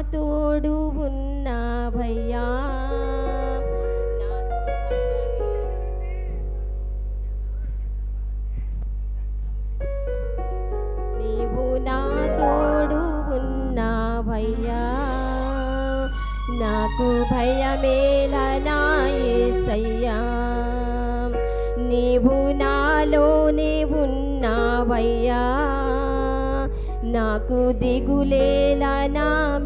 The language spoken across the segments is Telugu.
తోడు ఉన్నావయ్యా. నాకు నీవు నా తోడు ఉన్నావయ్యా. నాకు భయమేలా నా నీవు నాలోనే ఉన్నావయ్యా. నాకు దిగులేలా నా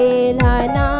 భయమేలా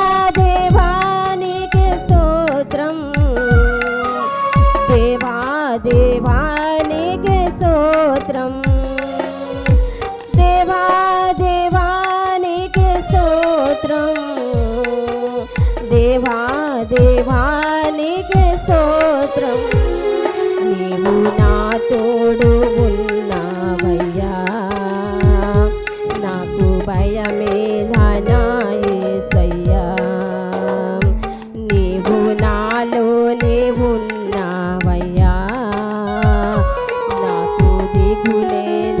తోడు ఉన్నావయ్యా. నాకు భయమేలా నాయసయ్యా నీవు నాలోనే ఉన్నావయ్యా. నాకు దిగులేలా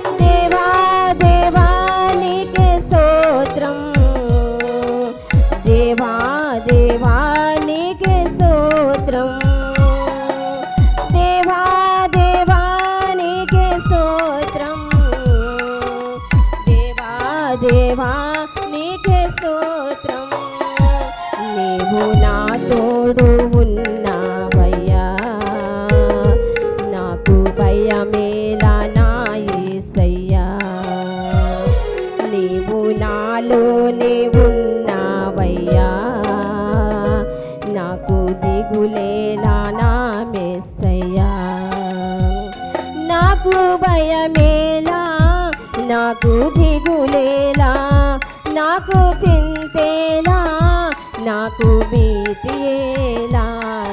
తోడు ఉన్నావయ్యా. నాకు భయమేలా నా యేసయ్యా నీవు నాలోనే ఉన్నావయ్యా. నాకు దిగులేలా నా మెస్సయ్యా నాకు భయమేలా నాకు దిగులేలా నాకు చింతేలా నాకు భీతియేలా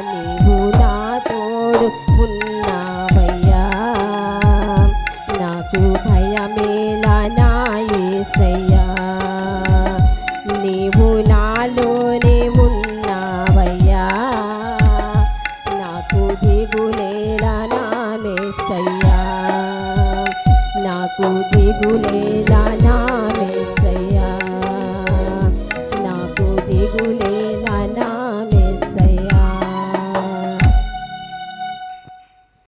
నీవు నా తోడు ఉన్నావయ్యా. నాకు భయమేలా నా యేసయ్యా నీవు నాలోనే ఉన్నావయ్యా. నాకు దిగులేలా నా మెస్సయ్యా నాకు దిగులేలా నా మెస్సయ్యా